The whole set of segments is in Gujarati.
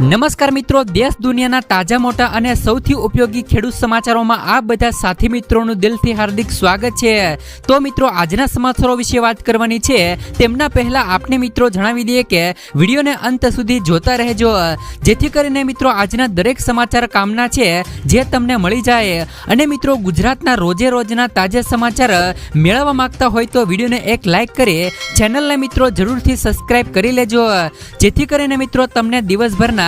નમસ્કાર મિત્રો, દેશ દુનિયાના તાજા, મોટા અને સૌથી ઉપયોગી ખેડૂત સમાચારોમાં આ બધા સાથી મિત્રોનું દિલથી હાર્દિક સ્વાગત છે. તો મિત્રો, આજના સમાચારો વિશે વાત કરવાની છે. તેમના પહેલા આપને મિત્રો જણાવી દઈએ કે વિડીયોને અંત સુધી જોતા રહેજો. જેથી કરીને મિત્રો, આજના દરેક સમાચાર કામના છે, જે તમને મળી જાય. અને મિત્રો, ગુજરાતના રોજે રોજના તાજા સમાચાર મેળવવા માંગતા હોય તો વિડીયોને એક લાઈક કરી ચેનલને મિત્રો જરૂરથી સબસ્ક્રાઇબ કરી લેજો. જેથી કરીને મિત્રો, તમને દિવસભરના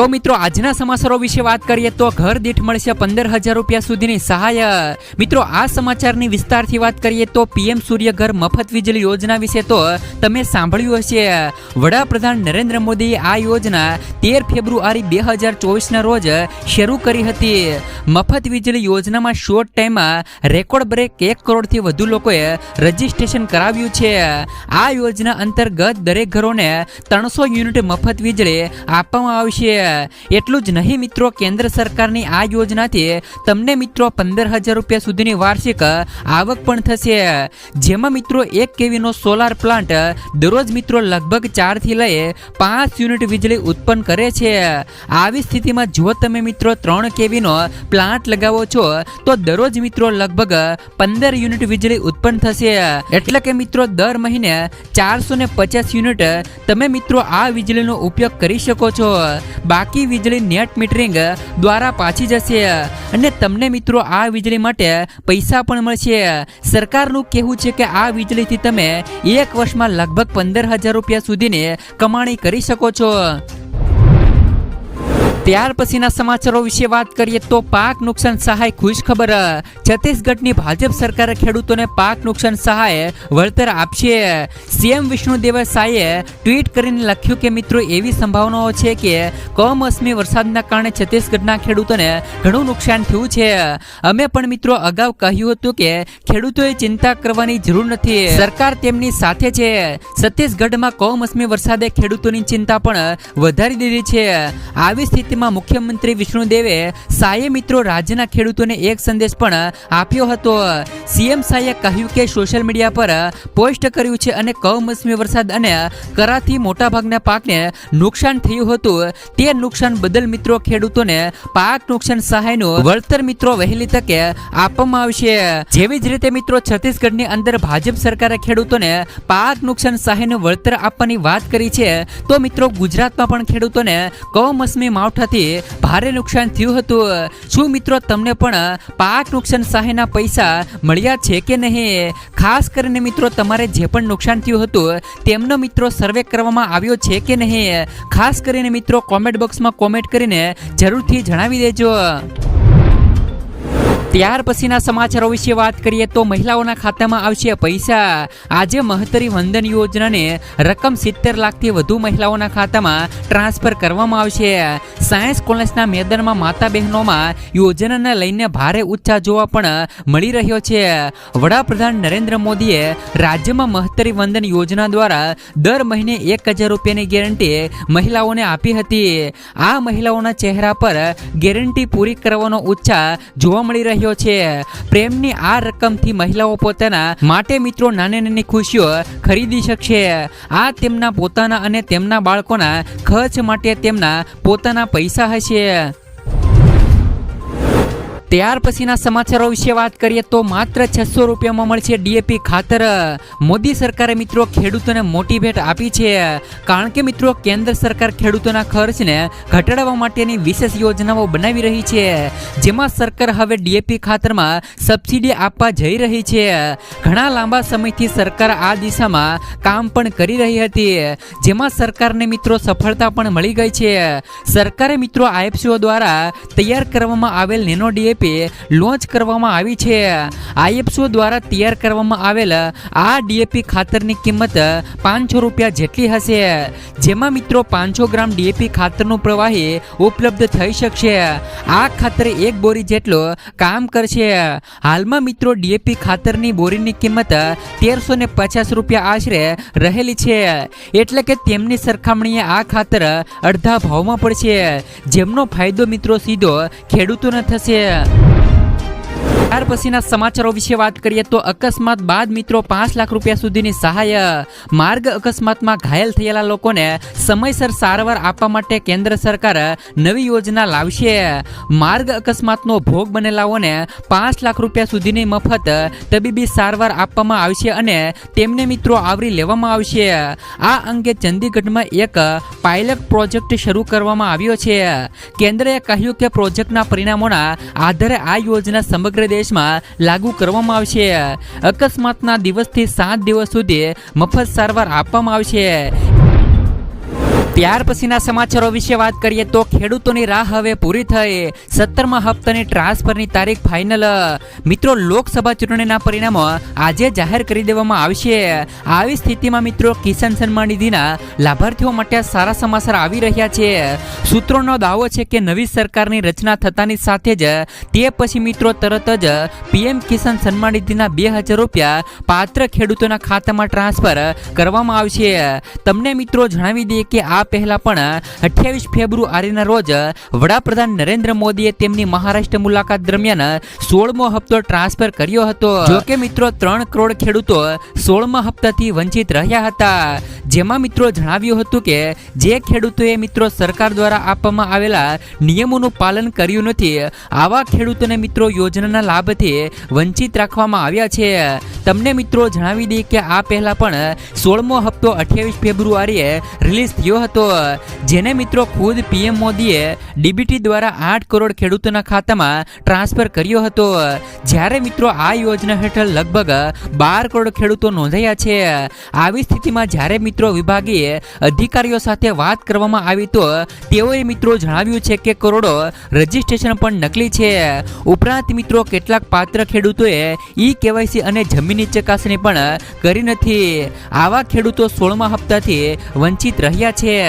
તો મિત્રો, આજના સમાચારો વિશે વાત કરીએ તો ઘર દીઠ મળશે પંદર હજાર રૂપિયા સુધીની સહાય. મિત્રો, આ સમાચારની વિસ્તારથી વાત કરીએ તો પીએમ સૂર્ય ઘર મફત વીજળી યોજના વિશે તો તમે સાંભળ્યું હશે. વડાપ્રધાન નરેન્દ્ર મોદીએ આ યોજના તેર ફેબ્રુઆરી બે હજાર ચોવીસના રોજ શરૂ કરી હતી. મફત વીજળી યોજનામાં શોર્ટ ટાઈમમાં રેકોર્ડ બ્રેક એક કરોડથી વધુ લોકોએ રજીસ્ટ્રેશન કરાવ્યું છે. આ યોજના અંતર્ગત દરેક ઘરોને ત્રણસો યુનિટ મફત વીજળી આપવામાં આવશે. એટલું જ નહીં મિત્રો, કેન્દ્ર સરકારની આ યોજનાથી તમને મિત્રો પંદર હજાર રૂપિયા સુધીની વાર્ષિક આવક પણ થશે. જેમાં મિત્રો એક કેવીનો સોલાર પ્લાન્ટ દરરોજ મિત્રો લગભગ ચારથી લઈ પાંચ યુનિટ વીજળી ઉત્પન્ન કરે છે. આવી સ્થિતિમાં જો તમે મિત્રો ત્રણ કેવીનો પ્લાન્ટ લગાવો છો, તો દરરોજ મિત્રો લગભગ પંદર યુનિટ વીજળી ઉત્પન્ન થશે. એટલે કે મિત્રો દર મહિને ચારસો ને પચાસ યુનિટ તમે મિત્રો આ વીજળીનો ઉપયોગ કરી શકો છો. બાકી વીજળી નેટ મીટરિંગ દ્વારા પાછી જશે. અને તમને મિત્રો આ વીજળી માટે પૈસા પણ મળશે. સરકારનું કહેવું છે કે આ વીજળીથી તમે એક વર્ષમાં લગભગ પંદર હજાર રૂપિયા સુધીની કમાણી કરી શકો છો. ત્યાર પછીના સમાચારો વિશે વાત કરીએ તો પાક નુકસાન સહાય ખુશ ખબર છત્તીસગઢની ભાજપ સરકારે ખેડૂતોને પાક નુકસાન સહાય વળતર આપશે. સીએમ વિષ્ણુ સાયે ટ્વીટ કરીને લખ્યું કે, મિત્રો, એવી સંભાવનાઓ છે કે કમોસમી વરસાદના કારણે છત્તીસગઢના ખેડૂતોને ઘણું નુકસાન થયું છે. અમે પણ, મિત્રો, અગાઉ કહ્યું હતું કે ખેડૂતોએ ચિંતા કરવાની જરૂર નથી. સરકાર તેમની સાથે છે. છત્તીસગઢમાં કમોસમી વરસાદે ખેડૂતોની ચિંતા પણ વધારી દીધી છે. આવી સ્થિતિમાં મુખ્યમંત્રી વિષ્ણુદેવે સાયે મિત્રો રાજ્યના ખેડૂતોને એક સંદેશ પણ આપ્યો હતો. સીએમ સાયે કહ્યું કે સોશિયલ મીડિયા પર પોસ્ટ કર્યું છે અને કમોસમી વરસાદ અને કરાથી મોટાભાગના પાકને નુકસાન થયું હતું. તે નુકસાન બદલ મિત્રો ખેડૂતોને પાક નુકસાન સહાયનું વળતર મિત્રો વહેલી તકે આપવામાં આવશે. જેવી જ રીતે મિત્રો છત્તીસગઢની અંદર ભાજપ સરકારે ખેડૂતોને પાક નુકસાન સહાયનું વળતર આપવાની વાત કરી છે, તો મિત્રો ગુજરાતમાં પણ ખેડૂતોને કમોસમી માવઠાથી ભારે નુકસાન થયું હતું. શું મિત્રો તમને પણ પાક નુકસાન સહાયના પૈસા મળ્યા છે કે નહીં? ખાસ કરીને મિત્રો તમારે જે પણ નુકસાન થયું હતું, તેમનો મિત્રો સર્વે કરવામાં આવ્યો છે કે નહીં? ખાસ કરીને મિત્રો કોમેન્ટ બોક્સમાં કોમેન્ટ કરીને જરૂરથી જણાવી દેજો. ત્યાર પછીના સમાચારો વિશે વાત કરીએ તો મહિલાઓના ખાતામાં આવશે પૈસા. આજે મહત્તરી વંદન યોજનાને રકમ સિત્તેર લાખથી વધુ મહિલાઓના ખાતામાં ટ્રાન્સફર કરવામાં આવશે. સાયન્સ કોલેજના મેદાનમાં માતા બહેનોમાં યોજનાને લઈને ભારે ઉત્સાહ જોવા પણ મળી રહ્યો છે. વડાપ્રધાન નરેન્દ્ર મોદીએ રાજ્યમાં મહત્તરી વંદન યોજના દ્વારા દર મહિને એક હજાર રૂપિયાની ગેરંટી મહિલાઓને આપી હતી. આ મહિલાઓના ચહેરા પર ગેરંટી પૂરી કરવાનો ઉત્સાહ જોવા મળી રહ્યો રહ્યો છે. પ્રેમની આ રકમથી મહિલાઓ પોતાના માટે મિત્રો નાની નાની ખુશીઓ ખરીદી શકશે. આ તેમના પોતાના અને તેમના બાળકોના ખર્ચ માટે તેમના પોતાના પૈસા હશે. ત્યાર પછીના સમાચારો વિશે વાત કરીએ તો માત્ર છસો રૂપિયામાં મળશે ડીએપી ખાતર. મોદી સરકારે મિત્રો ખેડૂતોને મોટી ભેટ આપી છે. કારણ કે મિત્રો કેન્દ્ર સરકાર ખેડૂતોના ખર્ચને ઘટાડવા માટેની વિશેષ યોજનાઓ બનાવી રહી છે. જેમાં સરકાર હવે ડીએપી ખાતરમાં સબસિડી આપવા જઈ રહી છે. ઘણા લાંબા સમયથી સરકાર આ દિશામાં કામ પણ કરી રહી હતી. જેમાં સરકારને મિત્રો સફળતા પણ મળી ગઈ છે. સરકારે મિત્રો આઈએફસીઓ દ્વારા તૈયાર કરવામાં આવેલ નેનો ડીએપી લોન્ચ કરવામાં આવી છે. આઈએફસો દ્વારા તૈયાર કરવામાં આવેલ આ ડીએપી ખાતરની કિંમત પાંચસો રૂપિયા જેટલી હશે. જેમાં મિત્રો પાંચસો ગ્રામ ડીએપી ખાતરનું પ્રવાહી ઉપલબ્ધ થઈ શકશે. આ ખાતર એક બોરી જેટલો કામ કરશે. હાલમાં મિત્રો ડીએપી ખાતરની બોરીની કિંમત તેરસો ને પચાસ રૂપિયા આશરે રહેલી છે. એટલે કે તેમની સરખામણીએ આ ખાતર અડધા ભાવમાં પડશે. જેમનો ફાયદો મિત્રો સીધો ખેડૂતોને થશે. ત્યાર પછીના સમાચારો વિશે વાત કરીએ તો અકસ્માત બાદ મિત્રો પાંચ લાખ રૂપિયા સુધીની સહાય, માર્ગ અકસ્માતમાં ઘાયલ થયેલા લોકોને સમયસર સારવાર આપવા માટે કેન્દ્ર સરકાર નવી યોજના લાવશે. માર્ગ અકસ્માતનો ભોગ બનેલાઓને પાંચ લાખ રૂપિયા સુધીની મફત તબીબી સારવાર આપવામાં આવશે અને તેમને મિત્રો આવરી લેવામાં આવશે. આ અંગે ચંદીગઢમાં એક પાયલટ પ્રોજેક્ટ શરૂ કરવામાં આવ્યો છે. કેન્દ્રએ કહ્યું કે પ્રોજેક્ટના પરિણામોના આધારે આ યોજના સમગ્ર દેશમાં લાગુ કરવામાં આવશે. અકસ્માતના દિવસથી સાત દિવસ સુધી મફત સારવાર આપવામાં આવશે. ત્યાર પછીના સમાચારો વિશે વાત કરીએ તો ખેડૂતોની રાહ હવે પૂરી થઈ. સત્તરમા હપ્તાની ટ્રાન્સફરની તારીખ ફાઇનલ. મિત્રો, લોકસભા ચૂંટણીના પરિણામો આજે જાહેર કરી દેવામાં આવશે. આવી સ્થિતિમાં મિત્રો, કિસાન સન્માન નિધિના લાભાર્થીઓ માટે સારા સમાચાર આવી રહ્યા છે. સૂત્રોનો દાવો છે કે નવી સરકારની રચના થતાની સાથે જ તે પછી મિત્રો તરત જ પીએમ કિસાન સન્માન નિધિના બે હજાર રૂપિયા પાત્ર ખેડૂતોના ખાતામાં ટ્રાન્સફર કરવામાં આવશે. તમને મિત્રો જણાવી દઈએ કે આ પહેલા પણ અઠ્યાવીસ ફેબ્રુઆરીના રોજ વડાપ્રધાન નરેન્દ્ર મોદીએ તેમની મહારાષ્ટ્ર મુલાકાત દરમિયાન સોળમો હપ્તો ટ્રાન્સફર કર્યો હતો. જો કે મિત્રો, ત્રણ કરોડ ખેડૂતો સોળમા હપ્તાથી વંચિત રહ્યા હતા. જેમાં મિત્રો જણાવ્યું હતું કે, જે ખેડૂતોએ મિત્રો સરકાર દ્વારા આપવામાં આવેલા નિયમોનું પાલન કર્યું નથી, આવા ખેડૂતોને મિત્રો યોજનાના લાભથી વંચિત રાખવામાં આવ્યા છે. તમને મિત્રો જણાવી દઈએ કે આ પહેલા પણ સોળમો હપ્તો અઠ્યાવીસ ફેબ્રુઆરીએ રિલીઝ થયો હતો. જેને મિત્રો ખુદ પીએમ મોદીએ ડીબીટી દ્વારા આઠ કરોડ ખેડૂતોના ખાતામાં ટ્રાન્સફર કર્યો હતો જ્યારે મિત્રો આ યોજના હેઠળ લગભગ બાર કરોડ ખેડૂતો નોંધાયા છે આવી સ્થિતિમાં જ્યારે મિત્રો વિભાગીય અધિકારીઓ સાથે વાત કરવામાં આવી તો, તેઓએ મિત્રો જણાવ્યું છે કે કરોડો રજીસ્ટ્રેશન પણ નકલી છે ઉપરાંત મિત્રો કેટલાક પાત્ર ખેડૂતોએ ઈ કેવાયસી અને જમીનની ચકાસણી પણ કરી નથી, આવા ખેડૂતો સોળમા હપ્તાથી વંચિત રહ્યા છે.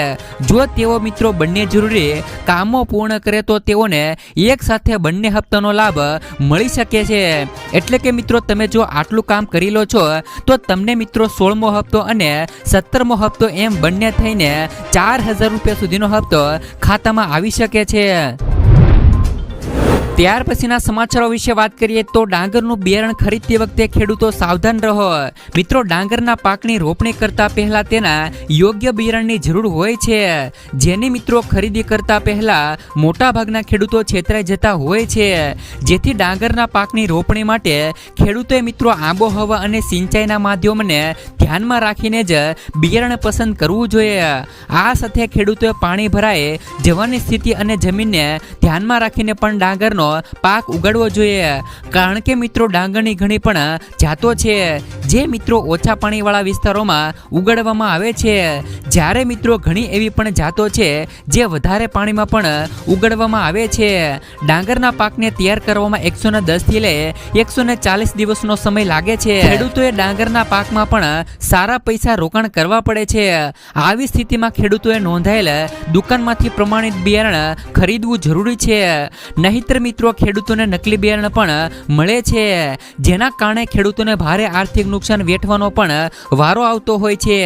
જો તેઓ મિત્રો બંને જરૂરી કામો પૂર્ણ કરે તો તેઓને એક સાથે બંને હપ્તાનો લાભ મળી શકે છે. એટલે કે મિત્રો તમે જો આટલું કામ કરી લો છો, તો તમને મિત્રો સોળમો હપ્તો અને સત્તરમો હપ્તો એમ બંને થઈને ચાર હજાર રૂપિયા સુધીનો હપ્તો ખાતામાં આવી શકે છે. ત્યાર પછીના સમાચારો વિશે વાત કરીએ તો ડાંગરનું બિયારણ ખરીદતી વખતે ખેડૂતો સાવધાન રહો. મિત્રો, ડાંગરના પાકની રોપણી કરતા પહેલા તેના યોગ્ય બિયારણની જરૂર હોય છે. જેની મિત્રો ખરીદી કરતા પહેલા મોટાભાગના ખેડૂતો છેતરાઈ જતા હોય છે. જેથી ડાંગરના પાકની રોપણી માટે ખેડૂતોએ મિત્રો આબોહવા અને સિંચાઈના માધ્યમને ધ્યાનમાં રાખીને જ બિયારણ પસંદ કરવું જોઈએ. આ સાથે ખેડૂતોએ પાણી ભરાય, જવાની સ્થિતિ અને જમીનને ધ્યાનમાં રાખીને પણ ડાંગરનો પાક ઉગાડવો જોઈએ. કારણ કે મિત્રો, ડાંગરની ઘણી પણ જાતો છે. જે મિત્રો ઓછા પાણીવાળા વિસ્તારોમાં ઉગાડવામાં આવે છે. જ્યારે મિત્રો ઘણી એવી પણ જાતો છે, જે વધારે પાણીમાં પણ ઉગાડવામાં આવે છે. ડાંગરના પાકને તૈયાર કરવામાં એકસો ને દસથી લઈ એકસો ને ચાલીસ દિવસનો સમય લાગે છે. ખેડૂતોએ ડાંગરના પાકમાં પણ સારા પૈસા રોકાણ કરવા પડે છે. આવી સ્થિતિમાં ખેડૂતોએ નોંધાયેલ દુકાનમાંથી પ્રમાણિત બિયારણ ખરીદવું જરૂરી છે. નહીતર મિત્રો, ખેડૂતોને નકલી બિયારણ પણ મળે છે. જેના કારણે ખેડૂતોને ભારે આર્થિક નુકસાન વેઠવાનો પણ વારો આવતો હોય છે.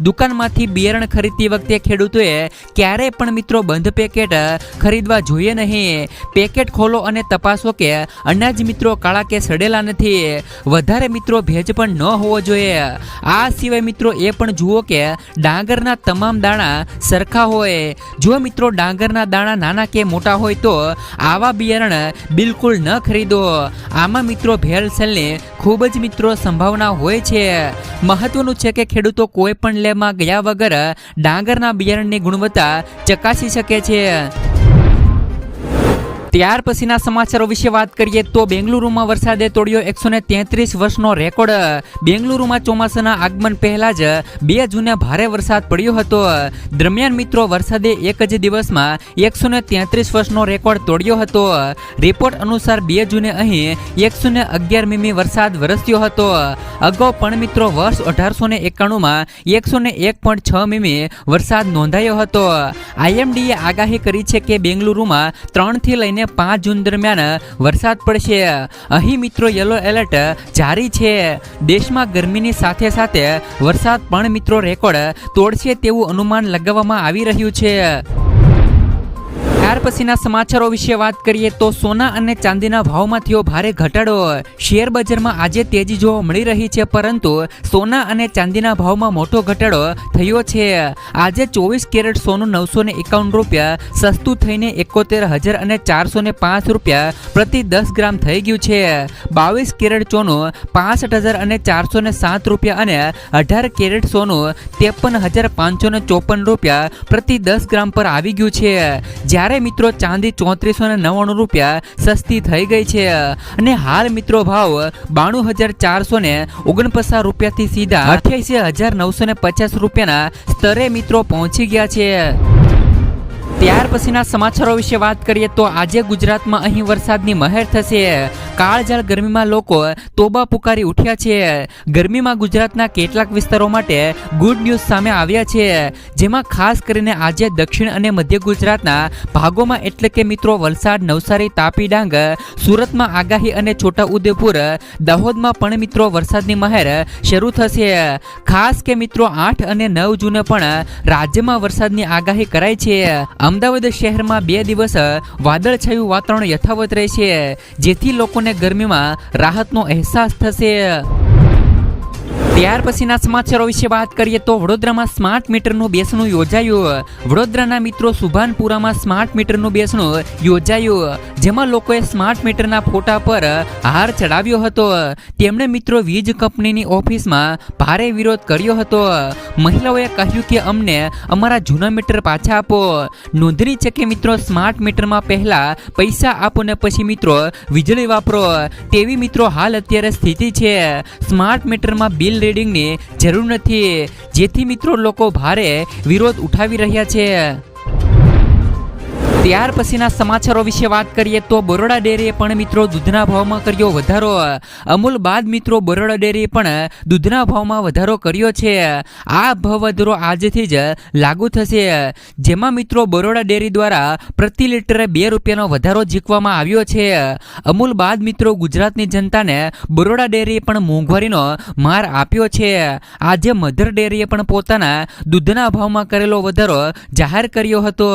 દુકાનમાંથી બિયારણ ખરીદતી વખતે ખેડૂતોએ ક્યારેય પણ મિત્રો બંધ પેકેટ ખરીદવા જોઈએ નહીં. પેકેટ ખોલો અને તપાસો કે અનાજ મિત્રો કાળા કે સડેલા નથી. વધારે મિત્રો ભેજ પણ ન હોવો જોઈએ. આ સિવાય મિત્રો એ પણ જુઓ કે ડાંગરના તમામ દાણા સરખા હોય. જો મિત્રો ડાંગરના દાણા નાના કે મોટા હોય તો આવા બિયારણ બિલકુલ ન ખરીદો. આમાં મિત્રો ભેળસેળની ખૂબ જ મિત્રો સંભાવના હોય છે. મહત્વનું છે કે ખેડૂતો કોઈ પણ લેબમાં ગયા વગર ડાંગરના બિયારણની ગુણવત્તા ચકાસી શકે છે. ત્યાર પછીના સમાચારો વિશે વાત કરીએ તો બેંગલુરુમાં વરસાદે તોડ્યો એકસો તેત્રીસ વર્ષનો રેકોર્ડ. બેંગલુરુમાં ચોમાસાના આગમન પહેલા જ બે જૂને ભારે વરસાદ પડ્યો હતો. દરમિયાન મિત્રો, વરસાદે એક જ દિવસમાં એકસો તેત્રીસ વર્ષનો રેકોર્ડ તોડ્યો હતો. રિપોર્ટ અનુસાર બે જૂને અહીં એકસો અગિયાર મીમી વરસાદ વરસ્યો હતો. અગાઉ પણ મિત્રો, વર્ષ અઢારસો ને એકાણુંમાં એકસો એક પોઈન્ટ છ મીમી વરસાદ નોંધાયો હતો. આઈએમડીએ આગાહી કરી છે કે બેંગલુરુમાં ત્રણથી લઈને પાંચ જૂન દરમિયાન વરસાદ પડશે. અહીં મિત્રો યલો એલર્ટ જારી છે. દેશમાં ગરમીની સાથે સાથે વરસાદ પણ મિત્રો રેકોર્ડ તોડશે તેવું અનુમાન લગાવવામાં આવી રહ્યું છે. ત્યાર પછીના સમાચારો વિશે વાત કરીએ તો સોના અને ચાંદીના ભાવમાં થયો ભારે ઘટાડો. શેર બજારમાં આજે તેજી જોવા મળી રહી છે, પરંતુ સોના અને ચાંદીના ભાવમાં મોટો ઘટાડો થયો છે. આજે ચોવીસ કેરેટ સોનું નવસો ને એકાવન રૂપિયા, સસ્તું થઈને એકોતેર હજાર અને ચારસો ને પાંચ રૂપિયા પ્રતિ દસ ગ્રામ થઈ ગયું છે. બાવીસ કેરેટ સોનું પાસઠ હજાર અને ચારસો ને સાત રૂપિયા અને અઢાર કેરેટ સોનું ત્રેપન હજાર પાંચસો ને ચોપન રૂપિયા પ્રતિ દસ ગ્રામ પર આવી ગયું છે. જ્યારે મિત્રો, ચાંદી ચોત્રીસો ને નવ્વાણું રૂપિયા સસ્તી થઈ ગઈ છે. અને હાલ મિત્રો ભાવ બાણું હજાર ચારસો ને ઓગણપચાસ રૂપિયાથી સીધા અઠ્યાસી હજાર નવસો ને પચાસ રૂપિયાના સ્તરે મિત્રો પહોંચી ગયા છે. ત્યાર પછીના સમાચારો વિશે વાત કરીએ તો આજે ગુજરાતમાં અહીં વરસાદની મહેર થશે. કાળઝાળ ગરમીમાં લોકો તોબા પુકારી ઉઠ્યા છે. ગરમીમાં ગુજરાતના કેટલાક વિસ્તારો માટે ગુડ ન્યૂઝ સામે આવ્યા છે. જેમાં ખાસ કરીને આજે દક્ષિણ અને મધ્ય ગુજરાતના ભાગોમાં એટલે કે મિત્રો વલસાડ, નવસારી, તાપી, ડાંગ, સુરતમાં આગાહી અને છોટાઉદેપુર, દાહોદમાં પણ મિત્રો વરસાદની મહેર શરૂ થશે. ખાસ કે મિત્રો આઠ અને નવ જૂને પણ રાજ્યમાં વરસાદની આગાહી કરાઈ છે. અમદાવાદ શહેરમાં બે દિવસ વાદળછાયું વાતાવરણ યથાવત રહેશે જેથી લોકોને ગરમીમાં રાહતનો અહેસાસ થશે. ત્યાર પછીના સમાચારો વિશે વાત કરીએ તો વડોદરામાં સ્માર્ટ મીટરનું બેસણું યોજાયું. વડોદરાના મિત્રો સુભાનપુરામાં સ્માર્ટ મીટરનું બેસણું યોજાયું. જેમાં લોકોએ સ્માર્ટ મીટરના ફોટા પર હાર ચડાવ્યો હતો. તેમણે મિત્રો વીજ કંપનીની ઓફિસમાં ભારે વિરોધ કર્યો હતો. મહિલાઓએ કહ્યું કે અમને અમારા જૂના મીટર પાછા આપો. નોંધણી છે કે મિત્રો સ્માર્ટ મીટરમાં પહેલા પૈસા આપો ને પછી મિત્રો વીજળી વાપરો. તેવી મિત્રો હાલ અત્યારે સ્થિતિ છે. સ્માર્ટ મીટરમાં બિલ રીડિંગની જરૂર નથી. જેથી મિત્રો લોકો ભારે વિરોધ ઉઠાવી રહ્યા છે. ત્યાર પછીના સમાચારો વિશે વાત કરીએ તો બરોડા ડેરીએ પણ મિત્રો દૂધના ભાવમાં કર્યો વધારો. અમૂલ બાદ મિત્રો બરોડા ડેરીએ પણ દૂધના ભાવમાં વધારો કર્યો છે. આ ભાવ વધારો આજથી જ લાગુ થશે. જેમાં મિત્રો બરોડા ડેરી દ્વારા પ્રતિ લીટરે બે રૂપિયાનો વધારો ઝીકવામાં આવ્યો છે. અમૂલ બાદ મિત્રો ગુજરાતની જનતાને બરોડા ડેરીએ પણ મોંઘવારીનો માર આપ્યો છે. આજે મધર ડેરીએ પણ પોતાના દૂધના ભાવમાં કરેલો વધારો જાહેર કર્યો હતો.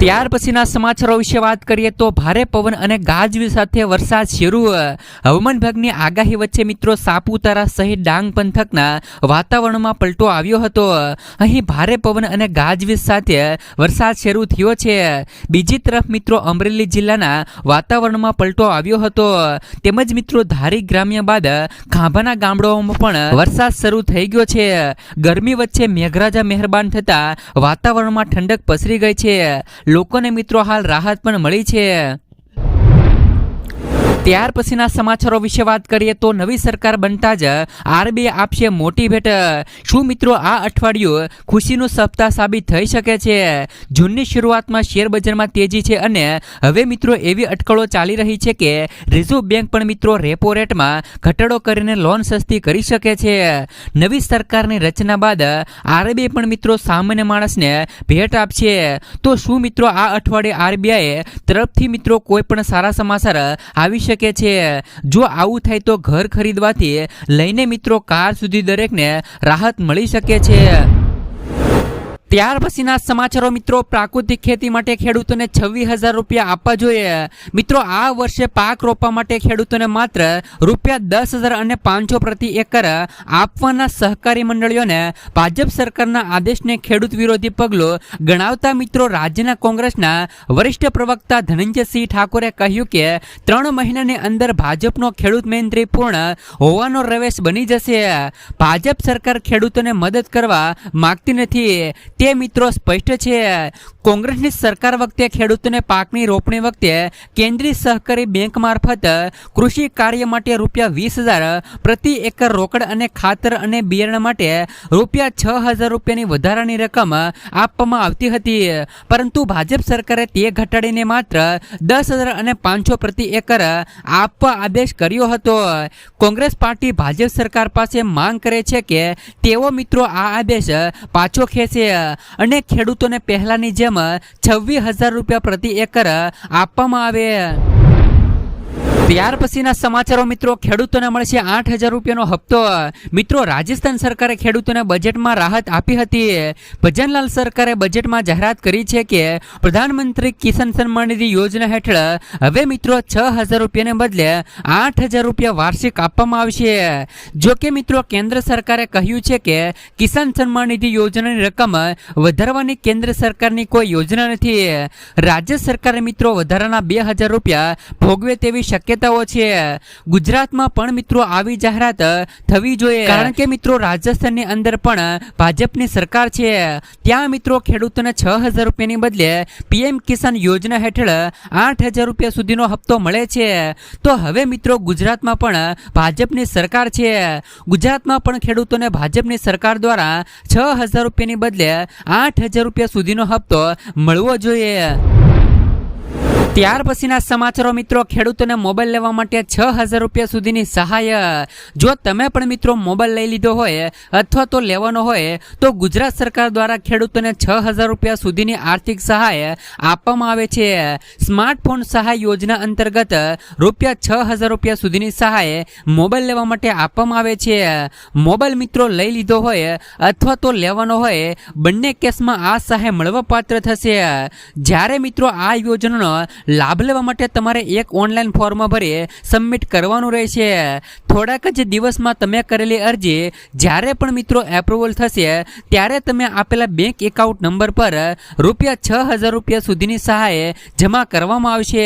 ત્યાર પછીના સમાચારો વિશે વાત કરીએ તો ભારે પવન અને ગાજવીજ સાથે વરસાદ શરૂ. હવામાન વિભાગની આગાહી વચ્ચે મિત્રો સાપુતારા સહિત ડાંગ પંથકના વાતાવરણમાં પલટો આવ્યો હતો. અહીં ભારે પવન અને ગાજવીજ સાથે વરસાદ શરૂ થયો છે. બીજી તરફ મિત્રો અમરેલી જિલ્લાના વાતાવરણમાં પલટો આવ્યો હતો. તેમજ મિત્રો ધારી ગ્રામ્ય બાદ ખાંભાના ગામડાઓમાં પણ વરસાદ શરૂ થઈ ગયો છે. ગરમી વચ્ચે મેઘરાજા મહેરબાન થતાં વાતાવરણમાં ઠંડક પસરી ગઈ છે. લોકોને મિત્રો હાલ રાહત પણ મળી છે. ત્યાર પછીના સમાચારો વિશે વાત કરીએ તો નવી સરકાર બનતા જ આરબીઆઈ આપશે મોટી ભેટ. શું મિત્રો આ અઠવાડિયું ખુશીનું સપ્તાહ સાબિત થઈ શકે છે? જૂનની શરૂઆતમાં શેરબજારમાં તેજી છે અને હવે મિત્રો એવી અટકળો ચાલી રહી છે કે રિઝર્વ બેંક પણ મિત્રો રેપો રેટમાં ઘટાડો કરીને લોન સસ્તી કરી શકે છે. નવી સરકારની રચના બાદ આરબીઆઈ પણ મિત્રો સામાન્ય માણસને ભેટ આપશે. તો શું મિત્રો આ અઠવાડિયે આરબીઆઈ તરફથી મિત્રો કોઈ પણ સારા સમાચાર આવી શકે છે. જો આવું થાય તો ઘર ખરીદવાથી લઈને મિત્રો કાર સુધી દરેકને રાહત મળી શકે છે. ત્યાર પછીના સમાચારો, મિત્રો, પ્રાકૃતિક ખેતી માટે ખેડૂતોને છવ્વીસ હજાર રૂપિયા આપવા જોઈએ. મિત્રો, આ વર્ષે પાક રોપવા માટે ખેડૂતોને માત્ર રૂપિયા દસ હજાર અને પાંચસો પ્રતિ એકર આપવાના સહકારી મંડળીઓને ભાજપ સરકારના આદેશને ખેડૂત વિરોધી પગલું ગણાવતા મિત્રો, રાજ્યના કોંગ્રેસના વરિષ્ઠ પ્રવક્તા ધનંજયસિંહ ઠાકોરે કહ્યું કે, ત્રણ મહિનાની અંદર ભાજપનો ખેડૂત મંત્રી પૂર્ણ હોવાનો રવેશ બની જશે. ભાજપ સરકાર ખેડૂતોને મદદ કરવા માગતી નથી. તે મિત્રો સ્પષ્ટ છે. કોંગ્રેસની સરકાર વખતે ખેડૂતોને પાકની રોપણી વખતે કેન્દ્રીય સહકારી બેંક મારફત કૃષિ કાર્ય માટે રૂપિયા વીસ હજાર પ્રતિ એકર રોકડ અને ખાતર અને બિયારણ માટે રૂપિયા છ હજાર રૂપિયાની વધારાની રકમ આપવામાં આવતી હતી. પરંતુ ભાજપ સરકારે તે ઘટાડીને માત્ર દસ હજાર અને પાંચસો પ્રતિ એકર આપવા આદેશ કર્યો હતો. કોંગ્રેસ પાર્ટી ભાજપ સરકાર પાસે માંગ કરે છે કે તેઓ મિત્રો આ આદેશ પાછો ખેંચે. અને ખેડૂતોને પહેલાની જેમ છવ્વીસ હજાર રૂપિયા પ્રતિ એકર આપવામાં આવે. ત્યાર પછીના સમાચારો મિત્રો, ખેડૂતોને મળશે આઠ હજાર રૂપિયાનો હપ્તો. મિત્રો, રાજસ્થાન સરકારે ખેડૂતોને બજેટમાં રાહત આપી હતી. ભજનલાલ સરકારે બજેટમાં જાહેરાત કરી છે કે પ્રધાનમંત્રી કિસાન સન્માન નિધિ યોજના હેઠળ હવે મિત્રો છ હજાર રૂપિયાને બદલે આઠ હજાર રૂપિયા વાર્ષિક આપવામાં આવશે. જો કે મિત્રો, કેન્દ્ર સરકારે કહ્યું છે કે કિસાન સન્માન નિધિ યોજનાની રકમ વધારવાની કેન્દ્ર સરકારની કોઈ યોજના નથી. રાજ્ય સરકારે મિત્રો વધારાના બે હજાર રૂપિયા ભોગવે તેવી શક્યતાઓ છે. ગુજરાતમાં પણ મિત્રો આવી જાહેરાત થવી જોઈએ. કારણ કે મિત્રો રાજસ્થાનની અંદર પણ ભાજપની સરકાર છે. ત્યાં મિત્રો ખેડૂતોને છ હજાર રૂપિયાની બદલે પીએમ કિસાન યોજના હેઠળ આઠ હજાર રૂપિયા સુધીનો હપ્તો મળે છે. તો હવે મિત્રો ગુજરાતમાં પણ ભાજપની સરકાર છે. ગુજરાતમાં પણ ખેડૂતોને ભાજપની સરકાર દ્વારા છ હજાર રૂપિયાની બદલે આઠ હજાર રૂપિયા સુધીનો હપ્તો મળવો જોઈએ. ત્યાર પછીના સમાચારો મિત્રો, ખેડૂતોને મોબાઈલ લેવા માટે છ હજાર રૂપિયા સુધીની સહાય. જો તમે પણ મિત્રો મોબાઈલ લઈ લીધો હોય અથવા તો લેવાનો હોય, તો ગુજરાત સરકાર દ્વારા ખેડૂતોને છ હજાર રૂપિયા સુધીની આર્થિક સહાય આપવામાં આવે છે. સ્માર્ટફોન સહાય યોજના અંતર્ગત રૂપિયા છ હજાર રૂપિયા સુધીની સહાય મોબાઈલ લેવા માટે આપવામાં આવે છે. મોબાઈલ મિત્રો લઈ લીધો હોય અથવા તો લેવાનો હોય, બંને કેસમાં આ સહાય મળવાપાત્ર થશે. જ્યારે મિત્રો આ યોજનાનો લાભ લેવા માટે તમારે એક ઓનલાઈન ફોર્મ ભરી સબમિટ કરવાનું રહેશે. થોડાક જ દિવસમાં તમે કરેલી અરજી જ્યારે પણ મિત્રો એપ્રુવલ થશે, ત્યારે તમે આપેલા બેંક એકાઉન્ટ નંબર પર રૂપિયા છ હજાર રૂપિયા સુધીની સહાય જમા કરવામાં આવશે.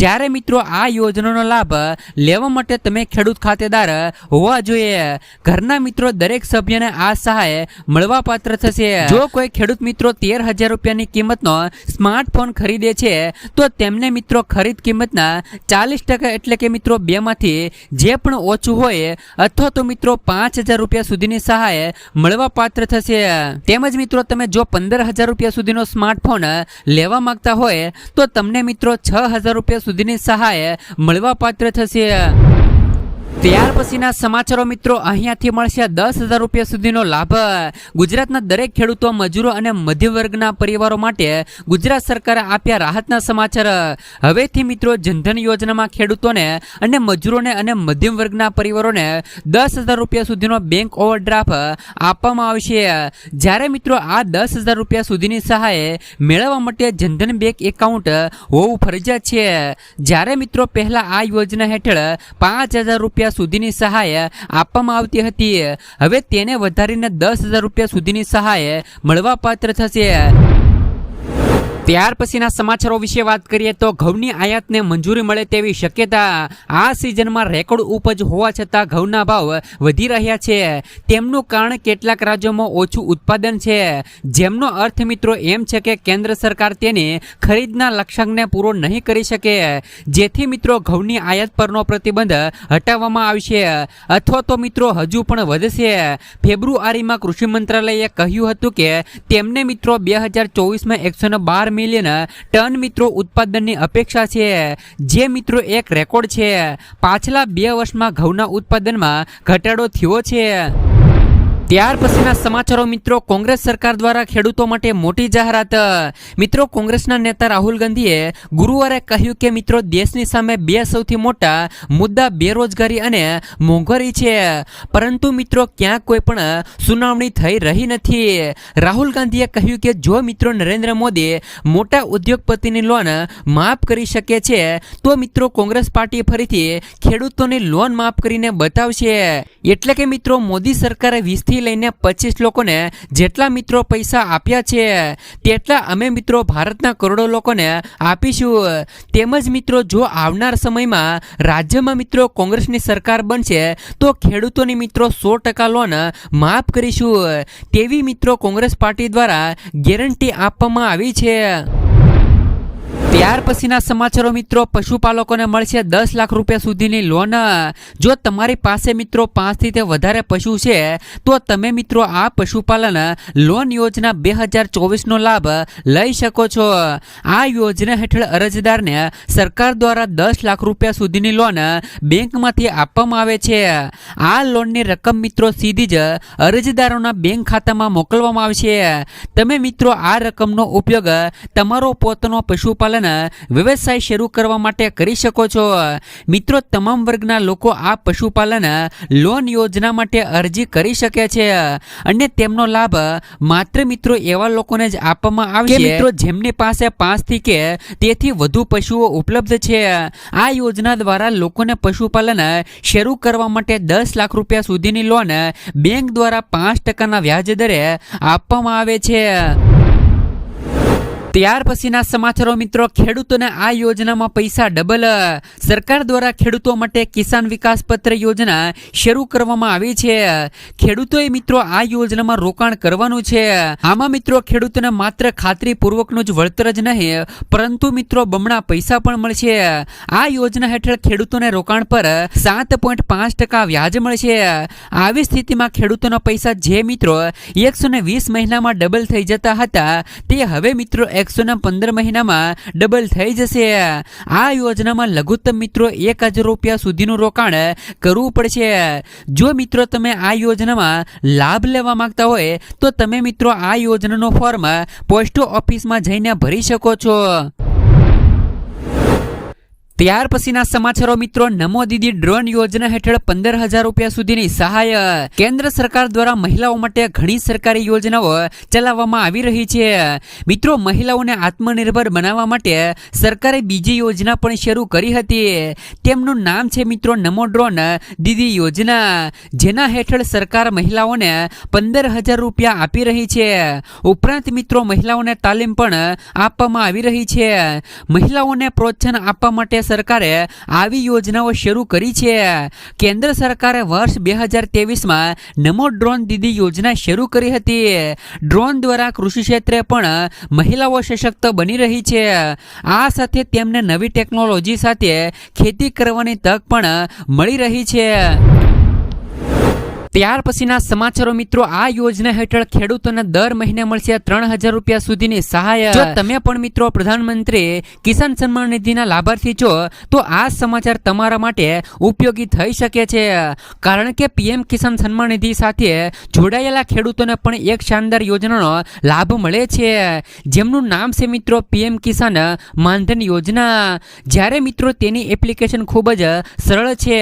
જ્યારે મિત્રો આ યોજનાનો લાભ લેવા માટે તમે ખેડૂત ખાતેદાર હોવા જોઈએ. ઘરના મિત્રો દરેક સભ્યને આ સહાય મળવાપાત્ર થશે. જો કોઈ ખેડૂત મિત્રો તેર હજાર રૂપિયાની કિંમતનો સ્માર્ટફોન ખરીદે છે, તો તેમને મિત્રો ખરીદ કિંમતના ચાલીસ ટકા એટલે કે મિત્રો બેમાંથી જે પણ ઓછું હોય અથવા તો મિત્રો પાંચ હજાર રૂપિયા સુધીની સહાય મળવા પાત્ર થશે. તેમજ મિત્રો તમે જો પંદર હજાર રૂપિયા સુધીનો સ્માર્ટફોન લેવા માંગતા હોય તો તમને મિત્રો છ હજાર રૂપિયા સુધીની સહાય મળવા પાત્ર થશે. ત્યાર પછીના સમાચારો મિત્રો અહીંયાથી મળશે દસ હજાર રૂપિયા સુધીનો લાભ. ગુજરાતના દરેક ખેડૂતો, મજૂરો અને મધ્યવર્ગના પરિવારો માટે ગુજરાત સરકારે આપ્યા રાહતના સમાચાર. હવેથી મિત્રો જનધન યોજનામાં ખેડૂતોને અને મજૂરોને અને મધ્યમ વર્ગના પરિવારોને દસ હજાર રૂપિયા સુધીનો બેંક ઓવરડ્રાફ્ટ આપવામાં આવશે. જ્યારે મિત્રો આ દસ હજાર રૂપિયા સુધીની સહાય મેળવવા માટે જનધન બેંક એકાઉન્ટ હોવું ફરજિયાત છે. જ્યારે મિત્રો પહેલાં આ યોજના હેઠળ પાંચ હજાર રૂપિયા સુધીની સહાય આપવામાં આવતી હતી. હવે તેને વધારીને દસ હજાર રૂપિયા સુધીની સહાય મળવાપાત્ર થશે. ત્યાર પછીના સમાચારો વિશે વાત કરીએ તો ઘઉંની આયાતને મંજૂરી મળે તેવી શક્યતા આ સિઝનમાં રેકોર્ડ ઉપજ હોવા છતાં ઘઉંના ભાવ વધી રહ્યા છે. તેમનું કારણ કેટલાક રાજ્યોમાં ઓછું ઉત્પાદન છે. જેમનો અર્થ મિત્રો એમ છે કે કેન્દ્ર સરકાર તેની ખરીદના લક્ષ્યાંકને પૂરો નહીં કરી શકે. જેથી મિત્રો ઘઉંની આયાત પરનો પ્રતિબંધ હટાવવામાં આવશે. અથવા તો મિત્રો હજુ પણ વધશે. ફેબ્રુઆરીમાં કૃષિ મંત્રાલયે કહ્યું હતું કે તેમને મિત્રો બે હજાર ચોવીસમાં એકસો બાર મિલિયન ટન મિત્રો ઉત્પાદનની અપેક્ષા છે. જે મિત્રો એક રેકોર્ડ છે. પાછલા બે વર્ષમાં ઘઉંના ઉત્પાદનમાં ઘટાડો થયો છે. ત્યાર પછીના સમાચારો મિત્રો, કોંગ્રેસ સરકાર દ્વારા ખેડૂતો માટે મોટી જાહેરાત. મિત્રો, કોંગ્રેસના નેતા રાહુલ ગાંધીએ ગુરુવારે કહ્યું કે, મિત્રો, દેશની સામે બે સૌથી મોટા મુદ્દા બેરોજગારી અને મોંઘવારી છે. પરંતુ મિત્રો, ક્યાંક કોઈ પણ સુનાવણી થઈ રહી નથી. રાહુલ ગાંધીએ કહ્યું કે, જો મિત્રો નરેન્દ્ર મોદી મોટા ઉદ્યોગપતિની લોન માફ કરી શકે છે, તો મિત્રો કોંગ્રેસ પાર્ટી ફરીથી ખેડૂતોની લોન માફ કરીને બતાવશે. એટલે કે, મિત્રો, મોદી સરકારે વીસથી લઈને પચીસ લોકોને જેટલા મિત્રો પૈસા આપ્યા છે, તેટલા અમે મિત્રો ભારતના કરોડો લોકોને આપીશું. તેમજ મિત્રો, જો આવનાર સમયમાં રાજ્યમાં મિત્રો કોંગ્રેસની સરકાર બનશે, તો ખેડૂતોની મિત્રો સો ટકા લોન માફ કરીશું. તેવી મિત્રો કોંગ્રેસ પાર્ટી દ્વારા ગેરંટી આપવામાં આવી છે. ત્યાર પછીના સમાચારો મિત્રો, પશુપાલકોને મળશે દસ લાખ રૂપિયા સુધીની લોન. જો તમારી પાસે મિત્રો પાંચથી તે વધારે પશુ છે, તો તમે મિત્રો આ પશુપાલન લોન યોજના બે હજાર ચોવીસનો લાભ લઈ શકો છો. આ યોજના હેઠળ અરજદારને સરકાર દ્વારા દસ લાખ રૂપિયા સુધીની લોન બેંકમાંથી આપવામાં આવે છે. આ લોનની રકમ મિત્રો સીધી જ અરજદારોના બેંક ખાતામાં મોકલવામાં આવશે. તમે મિત્રો આ રકમનો ઉપયોગ તમારો પોતાનો પશુપાલન પશુપાલન વ્યવસાય શરૂ કરવા માટે કરી શકો છો. મિત્રો તમામ વર્ગના લોકો આ પશુપાલન લોન યોજના માટે અરજી કરી શકે છે. અને તેમનો લાભ માત્ર મિત્રો એવા લોકોને જ આપવામાં આવશે મિત્રો જેમની પાસે પાંચથી કે તેથી વધુ પશુઓ ઉપલબ્ધ છે. આ યોજના દ્વારા લોકોને પશુપાલન શરૂ કરવા માટે દસ લાખ રૂપિયા સુધીની લોન બેંક દ્વારા પાંચ ટકાના વ્યાજ દરે આપવામાં આવે છે. ત્યાર પછીના સમાચારો મિત્રો, ખેડૂતોને આ યોજનામાં પૈસા ડબલ સરકાર દ્વારા ખેડૂતો માટે કિસાન વિકાસ પત્ર યોજના શરૂ કરવામાં આવી છે. ખેડૂતોએ મિત્રો આ યોજનામાં રોકાણ કરવાનું છે. આમાં મિત્રો, ખેડૂતોને માત્ર ખાતરી પૂર્વકનું જ વળતર જ નહીં, પરંતુ મિત્રો બમણા પૈસા પણ મળશે. આ યોજના હેઠળ ખેડૂતોને રોકાણ પર સાત પોઈન્ટ પાંચ ટકા વ્યાજ મળશે. આવી સ્થિતિમાં ખેડૂતોના પૈસા જે મિત્રો એકસો ને વીસ મહિનામાં ડબલ થઈ જતા હતા, તે હવે મિત્રો એકસો ને પંદર મહિનામાં ડબલ થઈ જશે. આ યોજનામાં લઘુત્તમ મિત્રો એક હજાર રૂપિયા સુધીનું રોકાણ કરવું પડશે. જો મિત્રો તમે આ યોજનામાં લાભ લેવા માંગતા હોય, તો તમે મિત્રો આ યોજનાનો ફોર્મ પોસ્ટ ઓફિસમાં જઈને ભરી શકો છો. ત્યાર પછીના સમાચારો મિત્રો, નમો દીદી ડ્રોન યોજના હેઠળ પંદર હજાર રૂપિયા સુધીની સહાય. કેન્દ્ર સરકાર દ્વારા મહિલાઓ માટે ઘણી સરકારી યોજનાઓ ચલાવવામાં આવી રહી છે. મિત્રો, મહિલાઓને આત્મનિર્ભર બનાવવા માટે સરકારે બીજી યોજના પણ શરૂ કરી હતી. તેમનું નામ છે મિત્રો, નમો ડ્રોન દીદી યોજના, જેના હેઠળ સરકાર મહિલાઓને પંદર હજાર રૂપિયા આપી રહી છે. ઉપરાંત મિત્રો, મહિલાઓને તાલીમ પણ આપવામાં આવી રહી છે. મહિલાઓને પ્રોત્સાહન આપવા માટે સરકારે આવી યોજનાઓ શરૂ કરી છે. કેન્દ્ર સરકારે વર્ષ બે હજાર તેવીસમાં નમો ડ્રોન દીદી યોજના શરૂ કરી હતી. ડ્રોન દ્વારા કૃષિ ક્ષેત્રે પણ મહિલાઓ સશક્ત બની રહી છે. આ સાથે તેમને નવી ટેકનોલોજી સાથે ખેતી કરવાની તક પણ મળી રહી છે. ત્યાર પછીના સમાચારો મિત્રો, આ યોજના હેઠળ ખેડૂતોને દર મહિને મળશે ત્રણ હજાર રૂપિયા સુધીની સહાય. તમે પણ મિત્રો પ્રધાનમંત્રી કિસાન સન્માન નિધિના લાભાર્થી છો, તો આ સમાચાર તમારા માટે ઉપયોગી થઈ શકે છે. કારણ કે પીએમ કિસાન સન્માન નિધિ સાથે જોડાયેલા ખેડૂતોને પણ એક શાનદાર યોજનાનો લાભ મળે છે. જેમનું નામ છે મિત્રો પીએમ કિસાન માનધન યોજના. જ્યારે મિત્રો તેની એપ્લિકેશન ખૂબ જ સરળ છે,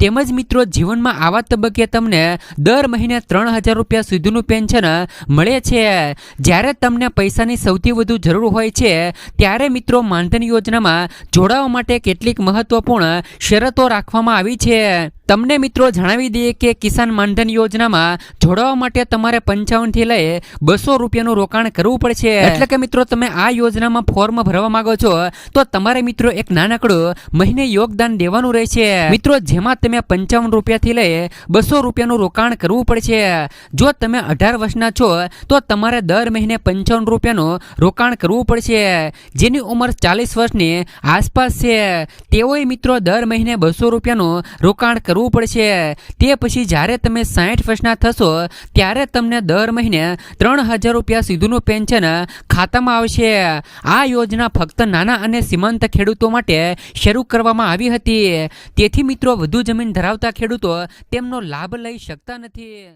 તેમજ મિત્રો જીવનમાં આવા તબક્કે તમને દર મહિને ત્રણ હજાર રૂપિયા સુધીનું પેન્શન મળે છે. જ્યારે તમને પૈસાની સૌથી વધુ જરૂર હોય છે, ત્યારે મિત્રો માનધન યોજનામાં જોડાવા માટે કેટલીક મહત્વપૂર્ણ શરતો રાખવામાં આવી છે. તમને મિત્રો જણાવી દઈએ કે કિસાન માનધન યોજનામાં જોડાવા માટે તમારે પંચાવનથી લઈ બસો રૂપિયાનું રોકાણ કરવું પડશે. એટલે કે મિત્રો તમે આ યોજનામાં ફોર્મ ભરવા માંગો છો, તો તમારે મિત્રો એક નાનકડું મહિને યોગદાન દેવાનું રહેશે. મિત્રો જેમાં તમે પંચાવન રૂપિયાથી લઈ બસો રૂપિયાનું રોકાણ કરવું પડશે. જો તમે અઢાર વર્ષના છો, તો તમારે દર મહિને પંચાવન રૂપિયાનું રોકાણ કરવું પડશે. જેની ઉંમર ચાલીસ વર્ષની આસપાસ છે. તેઓએ મિત્રો દર મહિને બસો રૂપિયાનું રોકાણ કરવું પડશે. તે પછી જ્યારે તમે સાઠ વર્ષના થશો, ત્યારે તમને દર મહિને ત્રણ હજાર રૂપિયા સીધુંનું પેન્શન ખાતામાં આવશે. આ યોજના ફક્ત નાના અને સીમાંત ખેડૂતો માટે શરૂ કરવામાં આવી હતી. તેથી મિત્રો, વધુ જમીન ધરાવતા ખેડૂતો તેમનો લાભ લઈ શકતા નથી.